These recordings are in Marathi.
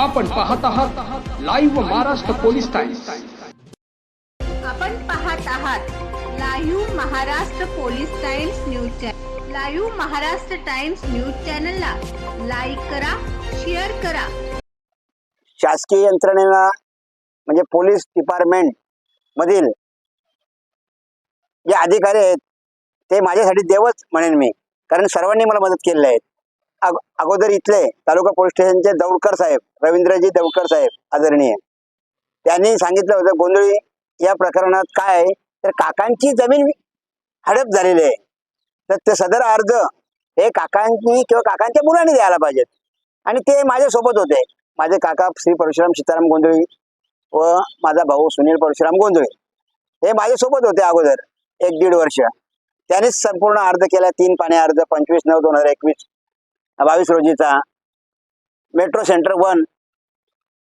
आपण पाहत आहात लाईव्ह महाराष्ट्र पोलीस टाइम्स आपण पाहत आहात live Maharashtra police times news channel live Maharashtra times news चॅनलला लाईक करा शेअर करा. शासकीय यंत्रणेला म्हणजे पोलीस डिपार्टमेंट मधील जे अधिकारी आहेत ते माझ्यासाठी देवच म्हणेन मी कारण सर्वांनी मला मदत केलेली आहे. अगोदर इथले तालुका पोलीस स्टेशनचे दौडकर साहेब रवींद्रजी दौडकर साहेब आदरणीय. त्यांनी सांगितलं होतं गोंधळी या प्रकरणात काय आहे? तर काकांची जमीन हडप झालेली आहे. तर ते सदर अर्ज हे काकांची किंवा काकांच्या मुलांनी द्यायला पाहिजेत. आणि ते माझ्यासोबत होते. माझे काका श्री परशुराम सीताराम गोंधळी व माझा भाऊ सुनील परशुराम गोंधळी. हे माझ्यासोबत होते अगोदर एक दीड वर्ष. त्यांनीच संपूर्ण अर्ज केला तीन पाणी अर्ज पंचवीस नऊ दोन हजार एकवीस बावीस रोजीचा. मेट्रो सेंटर वन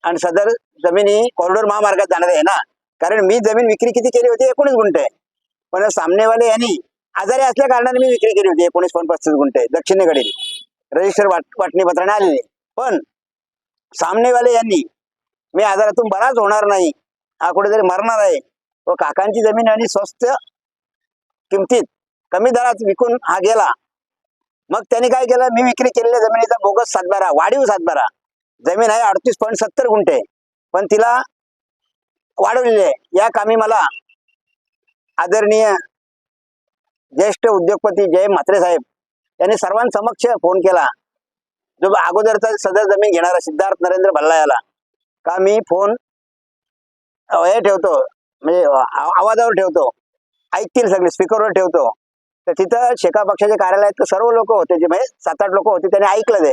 आणि सदर जमिनी कॉरिडोर महामार्गात जाणार आहे ना? कारण मी जमीन विक्री किती केली होती? एकोणीस गुंठे. पण सामनेवाले यांनी आजारी असल्या कारणाने मी विक्री केली होती. एकोणीस पण पस्तीस गुंठे. दक्षिणेकडील रजिस्टर वाट आलेले. पण सामनेवाले यांनी मी आजारातून बराच होणार नाही. हा कुठेतरी मरणार आहे. व काकांची जमीन आणि स्वस्त किमतीत कमी दरात विकून हा गेला. मग त्यांनी काय केलं? मी विक्री केलेल्या जमिनीचा बोगस सातबारा वाढीव सातबारा. जमीन आहे अडतीस पॉईंट सत्तर गुंठे. पण तिला वाढवलेली आहे. या कामी मला आदरणीय ज्येष्ठ उद्योगपती जय म्हात्रे साहेब यांनी सर्वांसमक्ष फोन केला. जो अगोदरचा सदर जमीन घेणारा सिद्धार्थ नरेंद्र भल्ला याला का मी फोन हे ठेवतो म्हणजे आवाजावर ठेवतो ऐकतील सगळे स्पीकरवर ठेवतो. तर तिथं शेका पक्षाचे कार्यालयात सर्व लोक होते जे म्हणजे सात आठ लोक होते त्यांनी ऐकलं ते.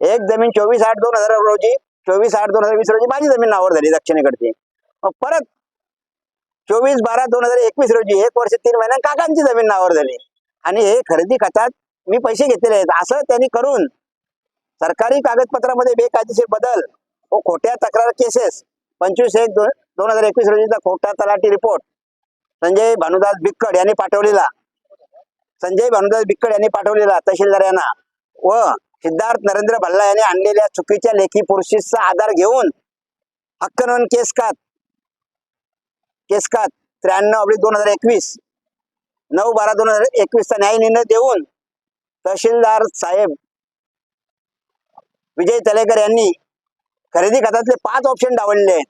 एक जमीन चोवीस आठ दोन हजार रोजी चोवीस आठ दोन हजार वीस रोजी माझी जमीन नावावर झाली दक्षिणेकडची. मग परत चोवीस बारा दोन हजार एकवीस रोजी एक वर्ष तीन महिन्यात काकांची जमीन नावावर झाली. आणि हे खरेदी खतात मी पैसे घेतलेले आहेत. असं त्यांनी करून सरकारी कागदपत्रामध्ये बेकायदेशीर बदल व खोट्या तक्रार केसेस पंचवीस एक दोन दोन हजार एकवीस रोजीचा खोटा तलाठी रिपोर्ट संजय भानुदास बिक्कड यांनी पाठवलेला. संजय भानुदास बिक्कड यांनी पाठवलेला तहसीलदार यांना व सिद्धार्थ नरेंद्र भल्ला यांनी आणलेल्या चुकीच्या लेखी पुरुषीचा आधार घेऊन हक्क नोंद केसकात केसकात त्र्याण्णव अब्लिक दोन हजार एकवीस. नऊ बारा दोन हजार एकवीसचा न्याय निर्णय देऊन तहसीलदार साहेब विजय तलेकर यांनी खरेदी खात्यातले पाच ऑप्शन डावलले आहेत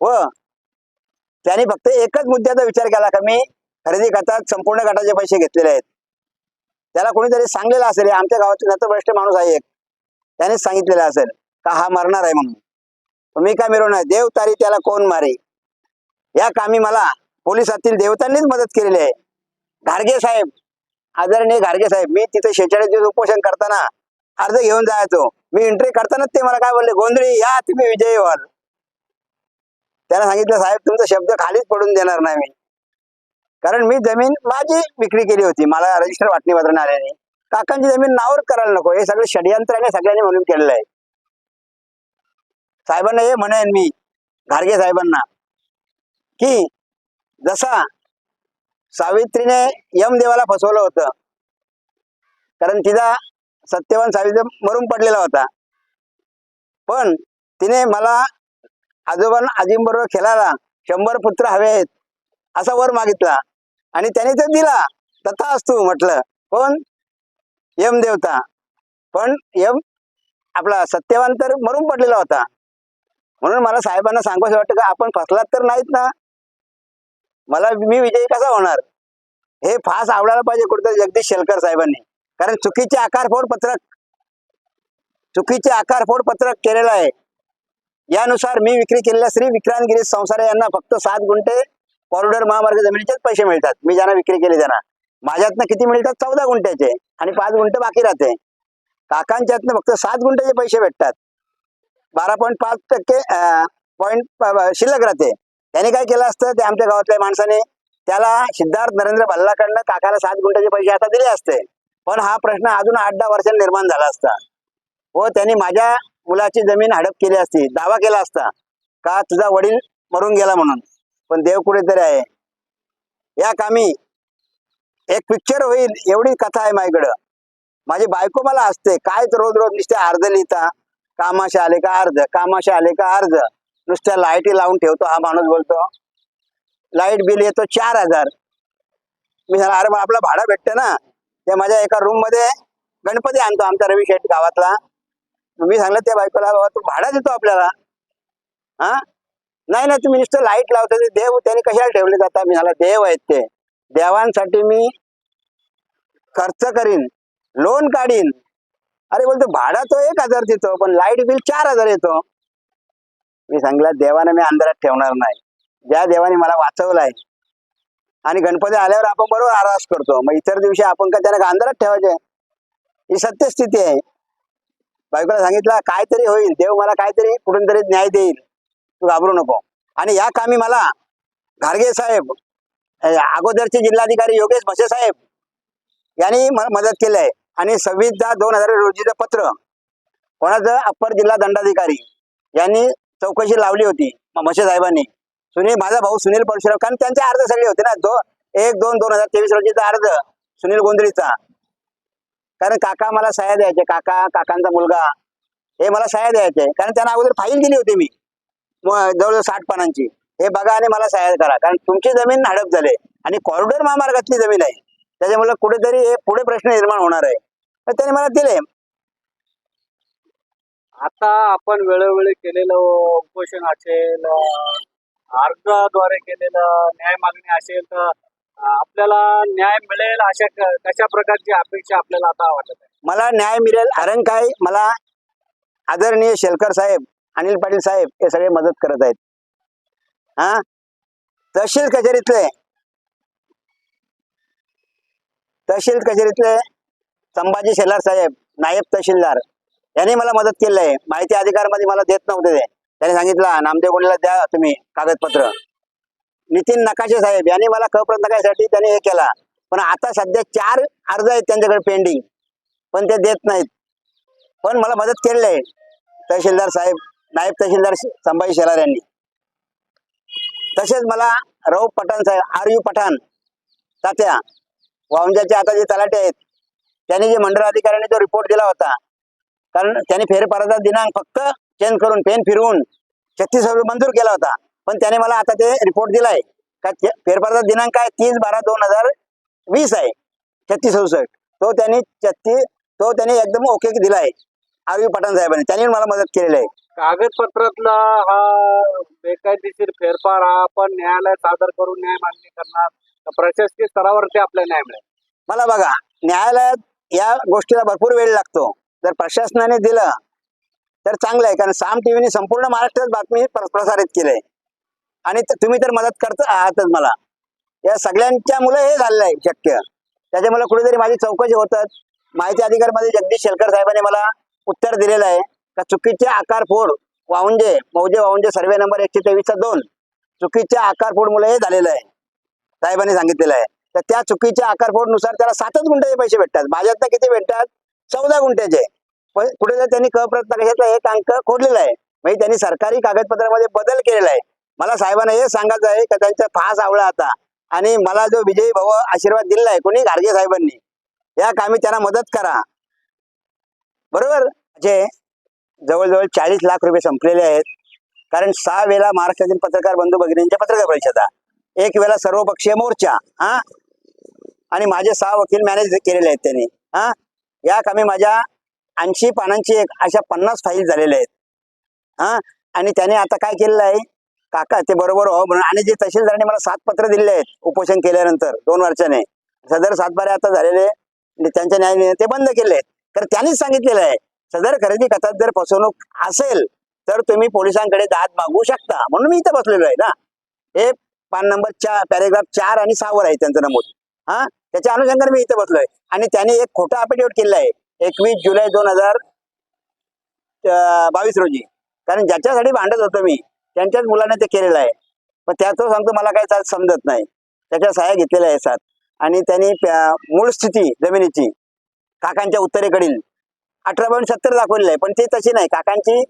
व त्यांनी फक्त एकच मुद्द्याचा विचार केला का मी खरेदी खात्यात संपूर्ण गटाचे पैसे घेतलेले आहेत. त्याला कोणीतरी सांगलेलं असेल आमच्या गावातील नतभ्रष्ट माणूस आहे एक. त्यानेच सांगितलेलं असेल का हा मरणार आहे म्हणून. तुम्ही मी काय मिरवणार देव तारी त्याला कोण मारे या कामी मला पोलिसातील देवतांनीच मदत केलेली आहे. घारगे साहेब आदरणीय घारगे साहेब मी तिथे शेचाळीस दिवस उपोषण करताना अर्ज घेऊन जायचो. मी एंट्री करतानाच ते मला काय बोलले? गोंधळी या तुम्ही विजयी व्हाल. त्याला सांगितलं साहेब तुमचा शब्द खालीच पडून देणार नाही मी. कारण मी जमीन माझी विक्री केली होती. मला रजिस्टर वाटणी पत्र आल्याने काकांची जमीन नावर करायला नको. हे सगळं षडयंत्राने सगळ्यांनी म्हणून केलेलं आहे. साहेबांना हे म्हणेन मी घारगे साहेबांना की जसा सावित्रीने यमदेवाला फसवलं होतं कारण तिचा सत्यवान सावित्री मरून पडलेला होता. पण तिने मला आजोबांना आजींबरोबर खेळायला शंभर पुत्र हवे आहेत असा वर मागितला. आणि त्याने तर दिला. तथा असतो म्हटलं कोण? यम देवता. पण यम आपला सत्यवान तर मरून पडलेला होता. म्हणून मला साहेबांना सांगावं वाटतं का आपण फसलात तर नाहीत ना. मला मी विजयी कसा होणार? हे फास आवडायला पाहिजे कुठेतरी जगदीश शेलकर साहेबांनी. कारण चुकीचे आकारफोड पत्रक. चुकीचे आकारफोड पत्रक केलेलं आहे. यानुसार मी विक्री केलेल्या श्री विक्रांत गिरीश संसारे यांना फक्त सात गुंठे कॉरिडॉर महामार्ग जमिनीचेच पैसे मिळतात. मी ज्यांना विक्री केली त्यांना. माझ्यातनं किती मिळतात? चौदा गुंठ्याचे आणि पाच गुंठे बाकी राहते. काकांच्यातनं फक्त सात गुंठ्याचे पैसे भेटतात. बारा पॉईंट पाच टक्के पॉईंट शिल्लक राहते. त्याने काय केलं असतं? ते आमच्या गावातल्या माणसाने त्याला सिद्धार्थ नरेंद्र भल्लाकडनं काकाला सात गुंठ्याचे पैसे आता दिले असते. पण हा प्रश्न अजून आठ दहा वर्षांनी निर्माण झाला असता. व त्यांनी माझ्या मुलाची जमीन हडप केली असती दावा केला असता. का तुझा वडील मरून गेला म्हणून? पण देव कुठेतरी आहे. या कामी एक पिक्चर होईल एवढी कथा आहे माझ्याकडं. माझी बायको मला असते काय तर रोज रोज नुसते अर्ध लिहिता कामाशी आले का अर्ध कामाशी आले का अर्ध. नुसत्या लाईटी लावून ठेवतो हा माणूस बोलतो लाइट बिल येतो चार हजार. मी सांगा अरे आपला भाडा भाडं भेटतं ना. ते माझ्या एका रूममध्ये गणपती आणतो आमचा रवी शेठ गावातला. मी सांगलं त्या बायकोला बाबा तू भाडा देतो आपल्याला. हा? नाही नाही तुम्ही नुसतं लाइट लावता देव त्यांनी कशाला ठेवले जातात मी मला देव आहेत ते. देवांसाठी मी खर्च करीन लोन काढीन. अरे बोलतो भाडा तो एक हजार देतो पण लाइट बिल चार हजार येतो. मी सांगितलं देवाने मी अंधारात ठेवणार नाही. ज्या देवाने मला वाचवलाय. आणि गणपती आल्यावर आपण बरोबर आरास करतो. मग इतर दिवशी आपण का त्यांना अंधारात ठेवायचे? ही सत्यस्थिती आहे. बायकोला सांगितलं काहीतरी होईल. देव मला काहीतरी कुठून तरी न्याय देईल. तू घाबरू नको. आणि या कामी मला घारगे साहेब अगोदरचे जिल्हाधिकारी योगेश भसे साहेब यांनी मदत केली आहे आणि सव्वीस दहा दोन हजार रोजीचं पत्र कोणाचं? अप्पर जिल्हा दंडाधिकारी यांनी चौकशी लावली होती म- साहेबांनी. सुनील माझा भाऊ सुनील परशुराम कारण त्यांचे अर्ज सगळे होते ना दो एक दोन दोन हजार तेवीस रोजीचा अर्ज सुनील गोंधळीचा कारण काका मला सह्या द्यायचे काका काकांचा मुलगा हे मला सह्या द्यायचे. कारण त्यांना अगोदर फाईल दिली होती मी. जवळजवळ साठ पानांची. हे बघा आणि मला सहाय्य करा. कारण तुमची जमीन हडप झाले. आणि कॉरिडॉर महामार्गातली जमीन आहे. त्याच्यामुळे कुठेतरी हे पुढे प्रश्न निर्माण होणार आहे. तर त्यांनी मला दिले. आता आपण वेळोवेळी केलेलं उपोषण असेल अर्जाद्वारे केलेलं न्याय मागणी असेल तर आपल्याला न्याय मिळेल अशा कशा प्रकारची अपेक्षा आपल्याला आता वाटत आहे? मला न्याय मिळेल. कारण काय? मला आदरणीय शेलकर साहेब अनिल पाटील साहेब हे सगळे मदत करत आहेत. हा? तहसील कचेरीतले. तहसील कचेरीतले संभाजी शेलार साहेब नायब तहसीलदार यांनी मला मदत केली आहे. माहिती अधिकारमध्ये मला देत नव्हते ते. त्यांनी सांगितलं नामदेव कोणीला द्या तुम्ही कागदपत्र. नितीन नकाशे साहेब यांनी मला कप्रत त्यांनी हे केला. पण आता सध्या चार अर्ज आहेत त्यांच्याकडे पेंडिंग पण ते देत नाहीत. पण मला मदत केलेली आहे. तहसीलदार साहेब नायब तहसीलदार संभाजी शेलार यांनी. तसेच मला राऊ पठाण साहेब आर यू पठाण तात्या वावंजाचे आता जे तलाटे आहेत. त्यांनी जे मंडळ अधिकाऱ्यांनी जो रिपोर्ट दिला होता कारण त्यांनी फेरफाराचा दिनांक फक्त चेंज करून पेन फिरवून छत्तीस मंजूर केला होता. पण त्याने मला आता ते रिपोर्ट दिलाय. का फेरफाराचा दिनांक काय तीस बारा दोन हजार वीस आहे छत्तीस सदुसष्ट तो त्यांनी छत्तीस तो त्यांनी एकदम ओके दिलाय. यू पठाण साहेबांनी. त्यांनी मला मदत केलेली आहे. कागदपत्रातला हा बेकायदेशीर फेरफार हा आपण न्यायालयात सादर करून न्याय मागणी करणार. प्रशासकीय स्तरावरती आपल्याला न्याय मिळेल. मला बघा न्यायालयात या गोष्टीला भरपूर वेळ लागतो. जर प्रशासनाने दिलं तर चांगलं आहे. कारण साम टीव्हीने संपूर्ण महाराष्ट्रात बातमी प्र- प्रसारित केली आहे. आणि तुम्ही तर मदत करता आहातच मला. या सगळ्यांच्या मुलं हे झालेलं आहे शक्य. त्याच्यामुळे कुठेतरी माझी चौकशी होतात. माहिती अधिकारमध्ये जगदीश शेलकर साहेबांनी मला उत्तर दिलेलं आहे का चुकीचे आकार फोड वावंजे मौजे वाहुंजे सर्वे नंबर एकशे तेवीसचा दोन. चुकीच्या आकार फोड मुळे हे झालेलं आहे. साहेबांनी सांगितलेलं आहे. तर त्या चुकीच्या आकारफोडनुसार त्याला सातच गुंठ्याचे पैसे भेटतात. माझ्यात किती भेटतात? चौदा गुंठ्याचे. पुढे कुठे जर त्यांनी कप्रत कशातला एक अंक खोडलेला आहे. म्हणजे त्यांनी सरकारी कागदपत्रामध्ये बदल केलेला आहे. मला साहेबांना हे सांगायचं आहे का त्यांचा फास आवळा आता. आणि मला जो विजयी भाऊ आशीर्वाद दिलेला आहे कोणी? गाडगे साहेबांनी. या कामी त्यांना मदत करा. बरोबर? माझे जवळजवळ चाळीस लाख रुपये संपलेले आहेत. कारण सहा वेळा महाराष्ट्रातील पत्रकार बंधू भगिनींच्या पत्रकार परिषदा. एक वेळा सर्वपक्षीय मोर्चा हा? आणि माझे सहा वकील मॅनेज केलेले आहेत त्यांनी हा? या कामी माझ्या ऐंशी पानांची एक अशा पन्नास फाईल झालेल्या आहेत. हा? आणि त्याने आता काय केलेलं आहे? काका ते बरोबर हो म्हणून आणि जे तहसीलदारांनी मला सात पत्र दिलेले आहेत उपोषण केल्यानंतर दोन वर्षाने. सदर सातबारे आता झालेले आणि त्यांच्या न्यायालयाने ते बंद केले आहेत. तर त्यांनीच सांगितलेलं आहे सदर खरेदी खतात जर फसवणूक असेल तर तुम्ही पोलिसांकडे दाद मागू शकता. म्हणून मी इथं बसलेलो आहे ना. हे पान नंबर चार पॅरेग्राफ चार आणि सहावर आहे त्यांचं नमूद. हा? त्याच्या अनुषंगाने मी इथं बसलोय. आणि त्यांनी एक खोटा अफिडेविट केलेला आहे. एकवीस जुलै दोन हजार बावीस रोजी. कारण ज्याच्यासाठी भांडत होतो मी त्यांच्याच मुलाने ते केलेलं आहे. पण त्याचं सांगतो मला काही समजत नाही. त्याच्या सहाय्या घेतलेल्या आहे सात आणि त्यांनी मूळ स्थिती जमिनीची काकांच्या उत्तरेकडील अठरा पॉईंट सत्तर दाखवलेलं आहे पण ती तशी नाही. काकांची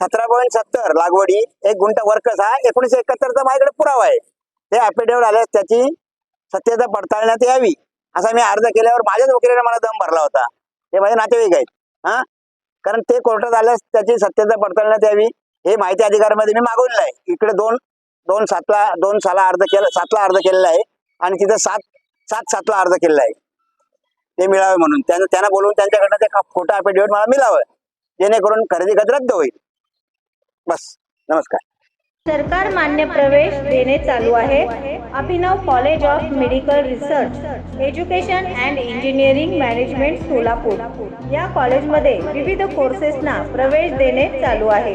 सतरा पॉईंट सत्तर लागवडी एक गुंठा वर्कस हा एकोणीशे एकाहत्तरचा माझ्याकडे पुरावा आहे. ते अफिडेविट आल्यास त्याची सत्यता पडताळण्यात यावी असा मी अर्ज केल्यावर माझ्याच वकिलाने मला दम भरला होता. ते माझे नातेवाईक आहेत हा? कारण ते कोर्टात आल्यास त्याची सत्यता पडताळण्यात यावी हे माहिती अधिकारामध्ये मी मागवलेलं आहे इकडे दोन दोन सातला दोन साला अर्ज केला सातला अर्ज केलेला आहे आणि तिथं सात सात सातला अर्ज केलेला आहे. ते मिळावे म्हणून. त्यांना त्यांना बोलवून त्यांच्याकडनं ते फोटो अफिडेव्हिट मला मिळावं. जेणेकरून खरेदी खत रद्द होईल. बस. नमस्कार. सरकार मान्य प्रवेश देणे चालू आहे. Abhinav college of medical research education and engineering management Solapur. या कॉलेजमध्ये विविध कोर्सेसना प्रवेश देणे चालू आहे.